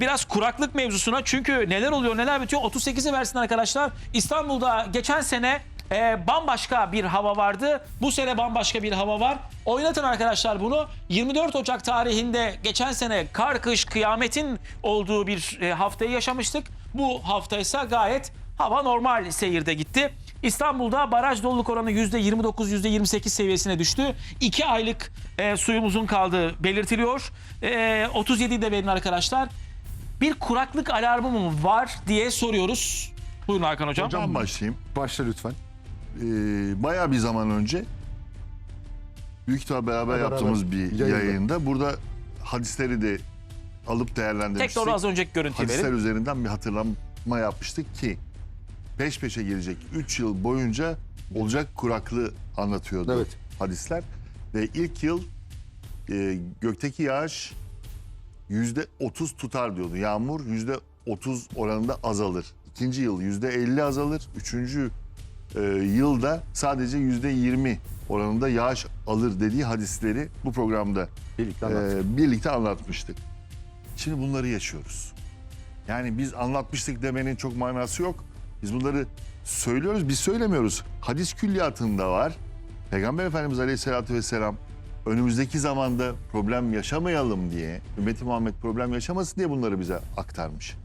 Biraz kuraklık mevzusuna çünkü neler oluyor neler bitiyor 38'i versin arkadaşlar. İstanbul'da geçen sene e, bambaşka bir hava vardı. Bu sene bambaşka bir hava var. Oynatın arkadaşlar bunu. 24 Ocak tarihinde geçen sene kar kış kıyametin olduğu bir e, haftayı yaşamıştık. Bu hafta ise gayet hava normal seyirde gitti. İstanbul'da baraj doluluk oranı %29, %28 seviyesine düştü. 2 aylık e, suyumuzun kaldığı belirtiliyor. E, 37'de verin arkadaşlar. Bir kuraklık alarmı mı var diye soruyoruz. Buyurun Hakan Hocam. Ben başlayayım. Başla lütfen. Ee, bayağı bir zaman önce büyük ihtimal beraber Beraber yaptığımız bir yayında. yayında burada hadisleri de alıp değerlendirmiştik. Tekrar az önceki görüntüyü Hadisler verin. üzerinden bir hatırlama yapmıştık ki peş peşe gelecek 3 yıl boyunca olacak kuraklığı anlatıyordu Evet. hadisler. Ve ilk yıl e, gökteki yağış 30 tutar diyordu. Yağmur yüzde 30 oranında azalır. İkinci yıl yüzde 50 azalır. Üçüncü e, yılda sadece yüzde 20 oranında yağış alır dediği hadisleri bu programda Birlikte e, birlikte anlatmıştık. Şimdi bunları yaşıyoruz. Yani biz anlatmıştık demenin çok manası yok. Biz bunları söylüyoruz, biz söylemiyoruz. Hadis külliyatında var. Peygamber Efendimiz Aleyhisselatü Vesselam önümüzdeki zamanda problem yaşamayalım diye, ümmeti Muhammed problem yaşamasın diye bunları bize aktarmış.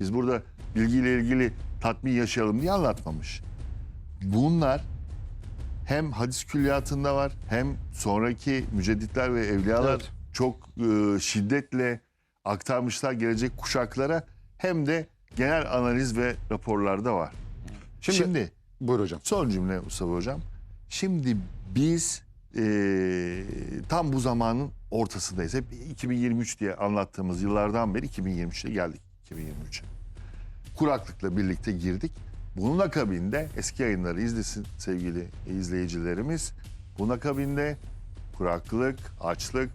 Biz burada bilgiyle ilgili tatmin yaşayalım diye anlatmamış. Bunlar hem hadis külliyatında var hem sonraki mücedditler ve evliyalar Evet. çok e, şiddetle aktarmışlar gelecek kuşaklara hem de genel analiz ve raporlarda var. Şimdi, Şimdi, buyur hocam. son cümle Mustafa Hocam. Şimdi biz e, tam bu zamanın ortasındayız. Hep 2023 diye anlattığımız yıllardan beri 2023'te geldik 2023'e. Kuraklıkla birlikte girdik. Bunun akabinde eski yayınları izlesin sevgili izleyicilerimiz. Bunun akabinde kuraklık, açlık,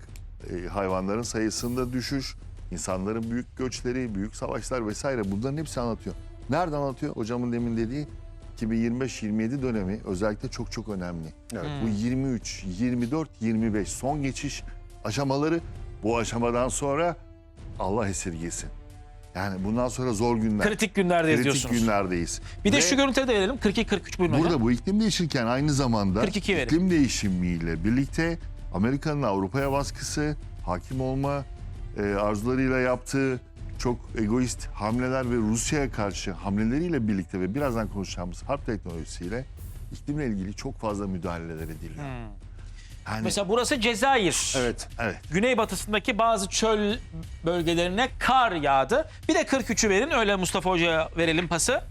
e, hayvanların sayısında düşüş, insanların büyük göçleri, büyük savaşlar vesaire bunların hepsi anlatıyor. Nerede anlatıyor? Hocamın demin dediği 2025-27 dönemi özellikle çok çok önemli. Evet. Bu 23, 24, 25 son geçiş aşamaları bu aşamadan sonra Allah esirgesin. Yani bundan sonra zor günler. Kritik günlerdeyiz kritik diyorsunuz. günlerdeyiz. Bir de Ve şu görüntüleri de verelim. 42-43 buyurun Burada bu iklim değişirken aynı zamanda 42 verin. iklim değişimiyle birlikte Amerika'nın Avrupa'ya baskısı, hakim olma e, arzularıyla yaptığı çok egoist hamleler ve Rusya'ya karşı hamleleriyle birlikte ve birazdan konuşacağımız harp teknolojisiyle iklimle ilgili çok fazla müdahaleler ediliyor. Yani, Hmm. Mesela burası Cezayir. Evet. evet. Güneybatısındaki bazı çöl bölgelerine kar yağdı. Bir de 43'ü verin öyle Mustafa Hoca'ya verelim pası.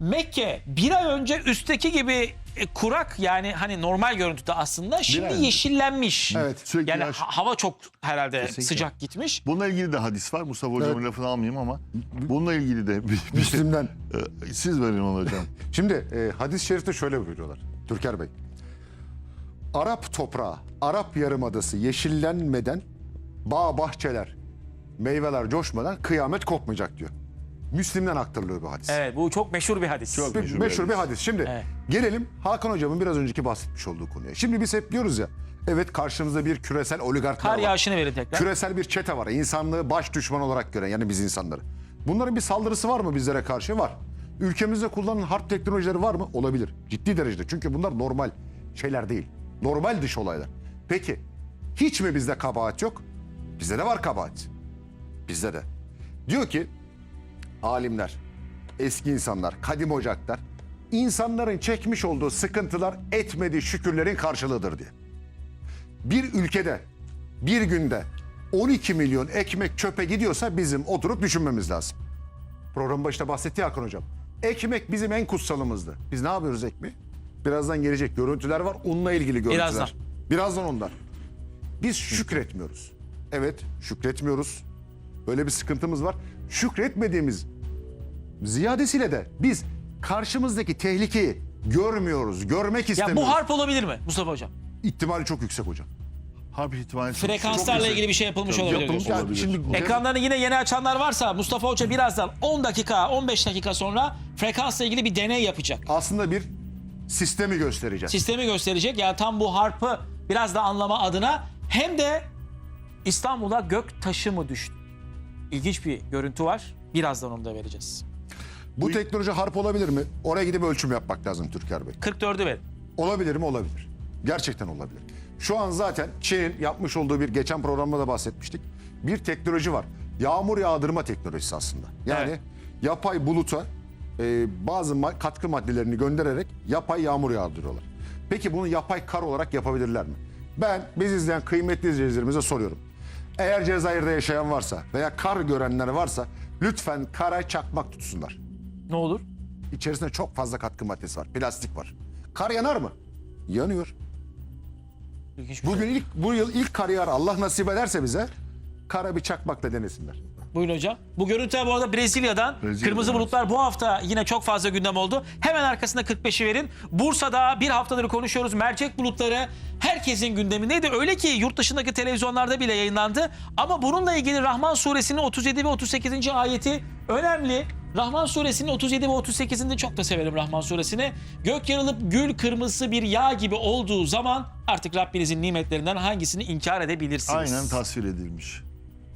Mekke bir ay önce üstteki gibi e, kurak yani hani normal görüntüde aslında şimdi ay önce. yeşillenmiş. Evet. Sürekli Yani yağış- ha- hava çok herhalde Kesinlikle. sıcak gitmiş. Bununla ilgili de hadis var. Mustafa Hocamın Evet. lafını almayayım ama bununla ilgili de bir, bir- Müslim'den. E, siz verin onu hocam. Şimdi e, hadis-i şerifte şöyle buyuruyorlar. Türker Bey. Arap toprağı, Arap yarımadası yeşillenmeden bağ bahçeler, meyveler coşmadan kıyamet kopmayacak diyor. Müslim'den aktarılıyor bu hadis. Evet bu çok meşhur bir hadis. Çok meşhur meşhur, bir bir hadis. hadis. Şimdi Evet. gelelim Hakan Hocam'ın biraz önceki bahsetmiş olduğu konuya. Şimdi biz hep diyoruz ya, evet karşımızda bir küresel oligarklar Kar var. yağışını verin tekrar. Küresel bir çete var. İnsanlığı baş düşman olarak gören yani biz insanları. Bunların bir saldırısı var mı bizlere karşı? Var. Ülkemizde kullanılan harp teknolojileri var mı? Olabilir. Ciddi derecede. Çünkü bunlar normal şeyler değil. Normal dış olaylar. Peki hiç mi bizde kabahat yok? Bizde de var kabahat. Bizde de. Diyor ki alimler, eski insanlar, kadim ocaklar insanların çekmiş olduğu sıkıntılar etmediği şükürlerin karşılığıdır diye bir ülkede bir günde 12 milyon ekmek çöpe gidiyorsa bizim oturup düşünmemiz lazım. Program başta bahsetti Hakan Hocam. Ekmek bizim en kutsalımızdı. Biz ne yapıyoruz ekmeği? Birazdan gelecek görüntüler var. Onunla ilgili görüntüler. Birazdan. Birazdan onlar. Biz şükretmiyoruz. Evet şükretmiyoruz. Böyle bir sıkıntımız var. Şükretmediğimiz ziyadesiyle de biz karşımızdaki tehlikeyi görmüyoruz. Görmek Ya istemiyoruz. bu harp olabilir mi Mustafa Hocam? ihtimali çok yüksek hocam. Harp ihtimali çok Frekanslarla çok ilgili bir şey yapılmış olabilir. Yapılmış diyorsun. olabilir. şimdi-. Ekranlarını yine yeni açanlar varsa Mustafa Hoca birazdan 10 dakika 15 dakika sonra frekansla ilgili bir deney yapacak. aslında bir sistemi göstereceğiz. Sistemi gösterecek. Yani tam bu harpı biraz da anlama adına hem de İstanbul'a gök taşı mı düştü? ilginç bir görüntü var. Birazdan onu da vereceğiz. Bu teknoloji harp olabilir mi? Oraya gidip ölçüm yapmak lazım Türker Bey. 44'ü verin. Olabilir mi? Olabilir. Gerçekten olabilir. Şu an zaten Çin'in yapmış olduğu bir geçen programda da bahsetmiştik. Bir teknoloji var. Yağmur yağdırma teknolojisi aslında. Yani Evet. yapay buluta e, bazı ma- katkı maddelerini göndererek yapay yağmur yağdırıyorlar. Peki bunu yapay kar olarak yapabilirler mi? Ben biz izleyen kıymetli izleyicilerimize soruyorum. Eğer Cezayir'de yaşayan varsa veya kar görenler varsa lütfen kara çakmak tutsunlar. Ne olur? İçerisinde çok fazla katkı maddesi var. Plastik var. Kar yanar mı? Yanıyor. İlginç bir Bugün ilk bu yıl ilk kar yağar. Allah nasip ederse bize kara bir çakmakla denesinler. Buyurun hocam. Bu görüntüler bu arada Brezilya'dan. Brezilya'dan, Kırmızı evet. bulutlar bu hafta yine çok fazla gündem oldu. Hemen arkasında 45'i verin. Bursa'da bir haftadır konuşuyoruz. Mercek bulutları herkesin gündemindeydi. Öyle ki yurt dışındaki televizyonlarda bile yayınlandı. Ama bununla ilgili Rahman suresinin 37 ve 38. ayeti önemli. Rahman suresinin 37 ve 38'inde çok da severim Rahman suresini. Gök yarılıp gül kırmızısı bir yağ gibi olduğu zaman artık Rabbinizin nimetlerinden hangisini inkar edebilirsiniz? Aynen tasvir edilmiş.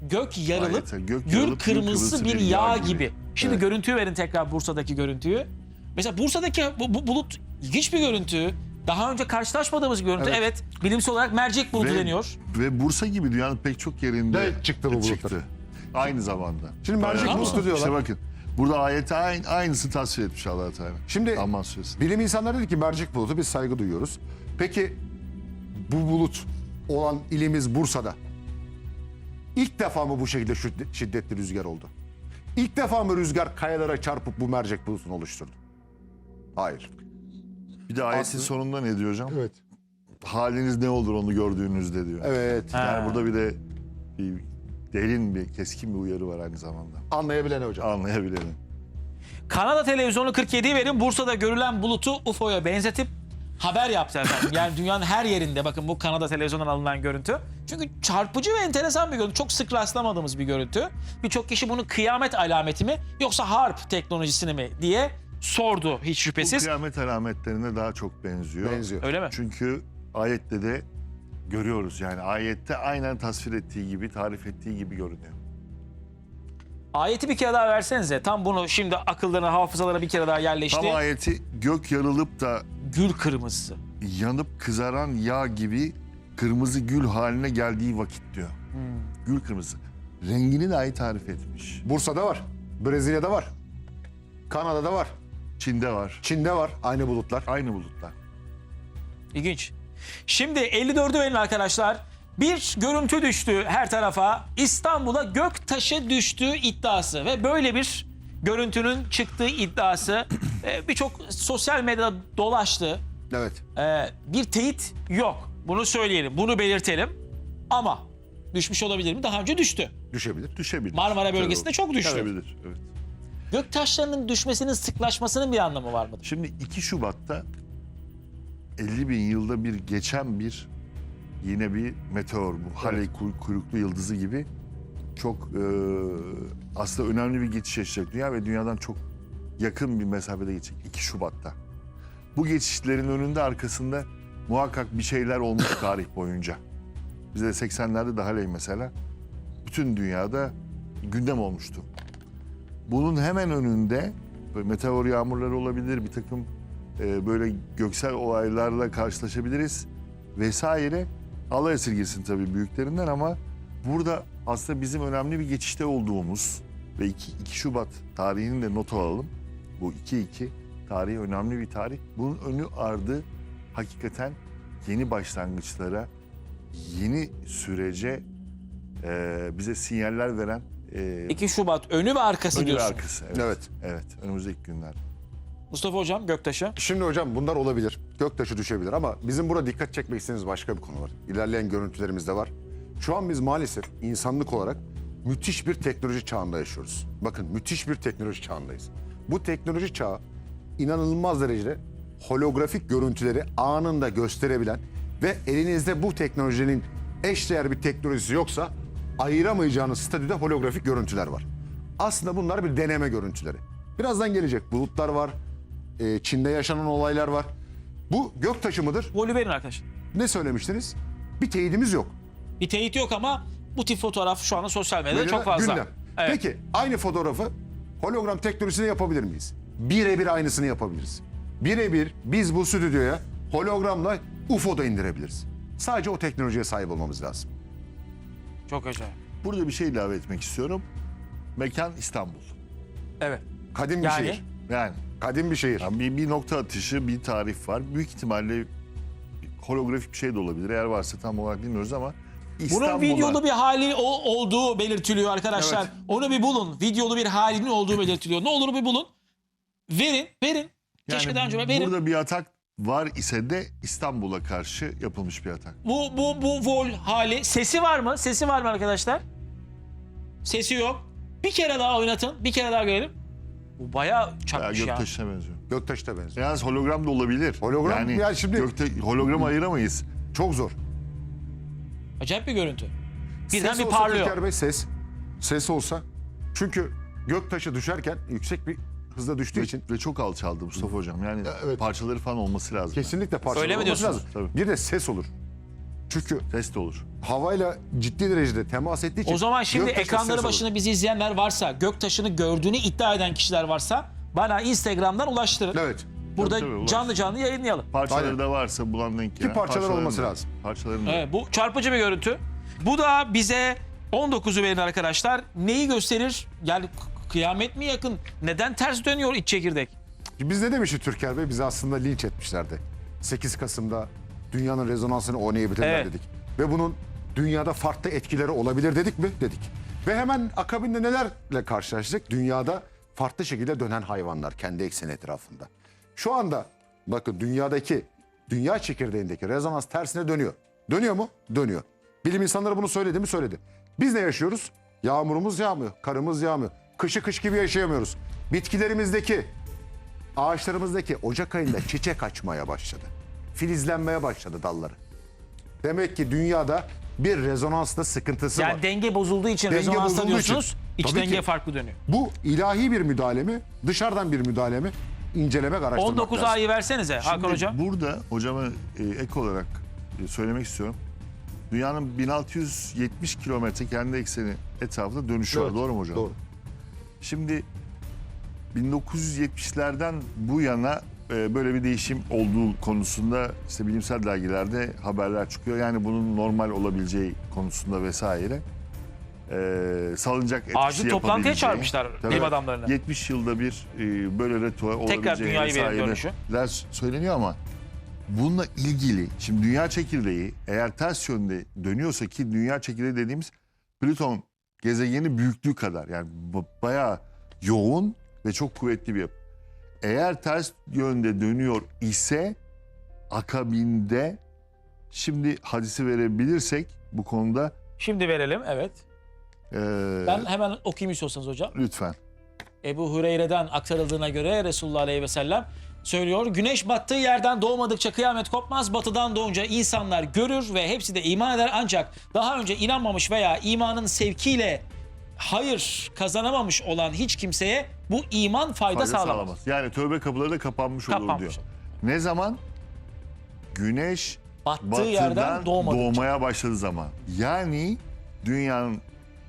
gök yarılıp Ayete, gök gül yarılıp kırmızısı kırmızısı bir bir yağ yağ gibi. gibi. Şimdi Evet. görüntüyü verin tekrar Bursa'daki görüntüyü. Mesela Bursa'daki bu, bu bulut ilginç bir görüntü. Daha önce karşılaşmadığımız bir görüntü. Evet. Evet. bilimsel olarak mercek bulutu deniyor. Ve Bursa gibi dünyanın pek çok yerinde De çıktı bu bulutlar. çıktı. Aynı zamanda. Şimdi mercek Bayağı- bulutu diyorlar. İşte bakın. Burada ayette aynı, aynısı tasvir etmiş allah Teala. Şimdi- Aman suresi. Bilim insanları dedi ki mercek bulutu biz saygı duyuyoruz. Peki bu bulut olan ilimiz Bursa'da ilk defa mı bu şekilde şiddet- şiddetli rüzgar oldu? İlk defa mı rüzgar kayalara çarpıp bu mercek bulutunu oluşturdu? Hayır. Bir de ayetin Aslında- sonunda ne diyor hocam? Evet. Haliniz ne olur onu gördüğünüzde diyor. Evet. Ha. Yani burada bir de bir derin bir keskin bir uyarı var aynı zamanda. Anlayabilene hocam. Anlayabilelim. Kanada televizyonu 47'yi verin. Bursa'da görülen bulutu UFO'ya benzetip haber yaptı efendim. Yani dünyanın her yerinde bakın bu Kanada televizyonundan alınan görüntü. Çünkü çarpıcı ve enteresan bir görüntü. Çok sık rastlamadığımız bir görüntü. Birçok kişi bunu kıyamet alameti mi yoksa harp teknolojisini mi diye sordu hiç Bu şüphesiz. kıyamet alametlerine daha çok benziyor. Benziyor. Öyle mi? Çünkü ayette de görüyoruz yani ayette aynen tasvir ettiği gibi, tarif ettiği gibi görünüyor. Ayeti bir kere daha versenize. Tam bunu şimdi akıllarına, hafızalara bir kere daha yerleşti. Tam ayeti gök yarılıp da Gül kırmızısı. yanıp kızaran yağ gibi kırmızı gül haline geldiği vakit diyor. Gül kırmızı. Rengini dahi tarif etmiş. Bursa'da var. Brezilya'da var. Kanada'da var. Çin'de var. Çin'de var aynı bulutlar. Aynı bulutlar. İlginç. Şimdi 54'ü verin arkadaşlar. Bir görüntü düştü her tarafa. İstanbul'a gök taşı düştüğü iddiası ve böyle bir görüntünün çıktığı iddiası e, birçok sosyal medyada dolaştı. Evet. E, bir teyit yok. Bunu söyleyelim, bunu belirtelim. Ama düşmüş olabilir mi? Daha önce düştü. Düşebilir. Düşebilir. Marmara bölgesinde çok düştü. Düşebilir. Evet. Gök taşlarının düşmesinin sıklaşmasının bir anlamı var mıdır? Şimdi 2 Şubat'ta 50 bin yılda bir geçen bir yine bir meteor bu Halley kuy- kuyruklu yıldızı gibi çok e, aslında önemli bir geçiş yaşayacak dünya ve dünyadan çok yakın bir mesafede geçecek 2 Şubat'ta. Bu geçişlerin önünde arkasında muhakkak bir şeyler olmuş tarih boyunca. Bizde 80'lerde de Halley mesela bütün dünyada gündem olmuştu. Bunun hemen önünde meteor yağmurları olabilir, bir takım e, böyle göksel olaylarla karşılaşabiliriz vesaire. Allah esirgesin tabii büyüklerinden ama burada aslında bizim önemli bir geçişte olduğumuz ve 2, 2 Şubat tarihini de not alalım. Bu 2-2 tarihi önemli bir tarih. Bunun önü ardı hakikaten yeni başlangıçlara, yeni sürece e, bize sinyaller veren e, 2 Şubat önü ve arkası önü ve diyorsun. arkası. Evet. Evet. Evet, önümüzdeki günler. Mustafa Hocam Göktaş'a. Şimdi hocam bunlar olabilir. Göktaşı düşebilir ama bizim burada dikkat çekmek istediğimiz başka bir konu var. İlerleyen görüntülerimiz de var. Şu an biz maalesef insanlık olarak müthiş bir teknoloji çağında yaşıyoruz. Bakın müthiş bir teknoloji çağındayız. Bu teknoloji çağı inanılmaz derecede holografik görüntüleri anında gösterebilen ve elinizde bu teknolojinin eşdeğer bir teknolojisi yoksa ayıramayacağınız statüde holografik görüntüler var. Aslında bunlar bir deneme görüntüleri. Birazdan gelecek bulutlar var, e, Çin'de yaşanan olaylar var. Bu göktaşı mıdır? Golü verin arkadaşlar. Ne söylemiştiniz? Bir teyidimiz yok. Bir teyit yok ama bu tip fotoğraf şu anda sosyal medyada Medyada çok fazla. gündem. Evet. Peki aynı fotoğrafı hologram teknolojisiyle yapabilir miyiz? Birebir aynısını yapabiliriz. Birebir biz bu stüdyoya hologramla UFO da indirebiliriz. Sadece o teknolojiye sahip olmamız lazım. Çok acayip. Burada bir şey ilave etmek istiyorum. Mekan İstanbul. Evet. Kadim bir Yani? şehir. Yani Kadim bir şehir. Yani bir, bir nokta atışı, bir tarif var. Büyük ihtimalle holografik bir şey de olabilir. Eğer varsa tam olarak bilmiyoruz ama Bunun İstanbul'a... videolu bir hali o- olduğu belirtiliyor arkadaşlar. Evet. Onu bir bulun. Videolu bir halinin olduğu belirtiliyor. Ne olur bir bulun. Verin, verin. Keşke Yani daha önce verin. Burada bir atak var ise de İstanbul'a karşı yapılmış bir atak. Bu bu bu vol hali sesi var mı? Sesi var mı arkadaşlar? Sesi yok. Bir kere daha oynatın. Bir kere daha görelim. Bu bayağı Bayağı çakmış ya. göktaşına benziyor. Göktaş'ta benziyor. Yalnız hologram da olabilir. Hologram, yani ya şimdi- gökte, hologram ayıramayız. Çok zor. Acayip bir görüntü. Birden ses bir olsa parlıyor. Türker Bey ses. Ses olsa. Çünkü göktaşı düşerken yüksek bir hızla düştüğü Ve, için ve çok alçaldı Mustafa Hocam. Yani evet. parçaları falan olması lazım. kesinlikle parçalı Öyle olması lazım. Tabii. Bir de ses olur. Çünkü Test olur. havayla ciddi derecede temas ettiği için O zaman şimdi ekranları ses başında bizi izleyenler varsa, göktaşını gördüğünü iddia eden kişiler varsa bana Instagram'dan ulaştırın. Evet. Burada Tabii, tabii, canlı canlı yayınlayalım. Parçaları Aynen. da varsa bulan denk gelen. parçalar olması lazım. Parçalarını da- Evet, bu çarpıcı bir görüntü. Bu da bize 19'u verin arkadaşlar. Neyi gösterir? Yani kıyamet mi yakın? Neden ters dönüyor iç çekirdek? Biz ne demişti Türker Bey? Bizi aslında linç etmişlerdi. 8 Kasım'da dünyanın rezonansını oynayabilirler Evet. dedik. Ve bunun dünyada farklı etkileri olabilir dedik mi? Dedik. Ve hemen akabinde nelerle karşılaştık? Dünyada farklı şekilde dönen hayvanlar kendi ekseni etrafında. Şu anda bakın dünyadaki dünya çekirdeğindeki rezonans tersine dönüyor. Dönüyor mu? Dönüyor. Bilim insanları bunu söyledi mi? Söyledi. Biz ne yaşıyoruz? Yağmurumuz yağmıyor, karımız yağmıyor. Kışı kış gibi yaşayamıyoruz. Bitkilerimizdeki ağaçlarımızdaki Ocak ayında çiçek açmaya başladı. Filizlenmeye başladı dalları. Demek ki dünyada bir rezonansla sıkıntısı Yani var. denge bozulduğu için Denge diyorsunuz. için. İç Tabii denge ki. farklı dönüyor. Bu ilahi bir müdahale mi, dışarıdan bir müdahale mi? İncelemek, araştırmak 19 lazım. ayı versenize Hakan Şimdi Hocam. Burada hocama e, ek olarak e, söylemek istiyorum. Dünyanın 1670 kilometre kendi ekseni etrafında dönüşü var. Evet, Doğru mu hocam? Doğru. Şimdi 1970'lerden bu yana e, böyle bir değişim olduğu konusunda işte bilimsel dergilerde haberler çıkıyor. Yani bunun normal olabileceği konusunda vesaire. E, salıncak etkisi Ağacı toplantıya çağırmışlar Tabii. bilim adamlarını. 70 yılda bir e, böyle ritual olabileceği dünyayı dönüşü. ler söyleniyor ama bununla ilgili şimdi dünya çekirdeği eğer ters yönde dönüyorsa ki dünya çekirdeği dediğimiz Plüton gezegeni büyüklüğü kadar yani ba- bayağı yoğun ve çok kuvvetli bir yapı. Eğer ters yönde dönüyor ise akabinde şimdi hadisi verebilirsek bu konuda Şimdi verelim evet. e, Ben hemen okuyayım istiyorsanız hocam. lütfen. Ebu Hureyre'den aktarıldığına göre Resulullah Aleyhi ve Sellem söylüyor. Güneş battığı yerden doğmadıkça kıyamet kopmaz. Batıdan doğunca insanlar görür ve hepsi de iman eder. Ancak daha önce inanmamış veya imanın sevkiyle hayır kazanamamış olan hiç kimseye bu iman fayda, fayda sağlamaz. sağlamaz. Yani tövbe kapıları da kapanmış olur Kapanmış. diyor. Ne zaman? Güneş Battığı batıdan yerden doğmaya başladığı zaman. Yani dünyanın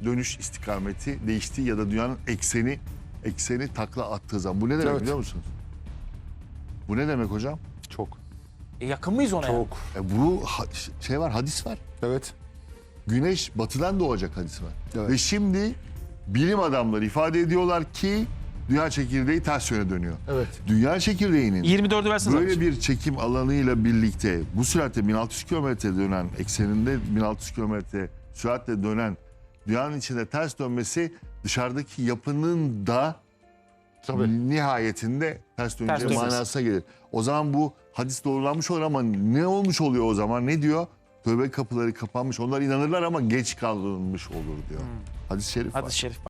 dönüş istikameti değiştiği ya da dünyanın ekseni ekseni takla attığı zaman. Bu ne demek Evet. biliyor musunuz? Bu ne demek hocam? Çok. E, yakın mıyız ona? yani? Çok. E bu ha- şey var hadis var. Evet. Güneş batıdan doğacak hadis var. Evet. Ve şimdi bilim adamları ifade ediyorlar ki dünya çekirdeği ters yöne dönüyor. Evet. Dünya çekirdeğinin 24'ü verseniz. Böyle bir çekim alanıyla birlikte bu süratle 1600 kilometre dönen ekseninde 1600 kilometre süratle dönen dünyanın içinde ters dönmesi dışarıdaki yapının da Tabii. nihayetinde ters döneceği dönmesi. manasına gelir. O zaman bu hadis doğrulanmış olur ama ne olmuş oluyor o zaman? Ne diyor? Tövbe kapıları kapanmış. Onlar inanırlar ama geç kalınmış olur diyor. Hadis-i şerif var. Hadis-i şerif.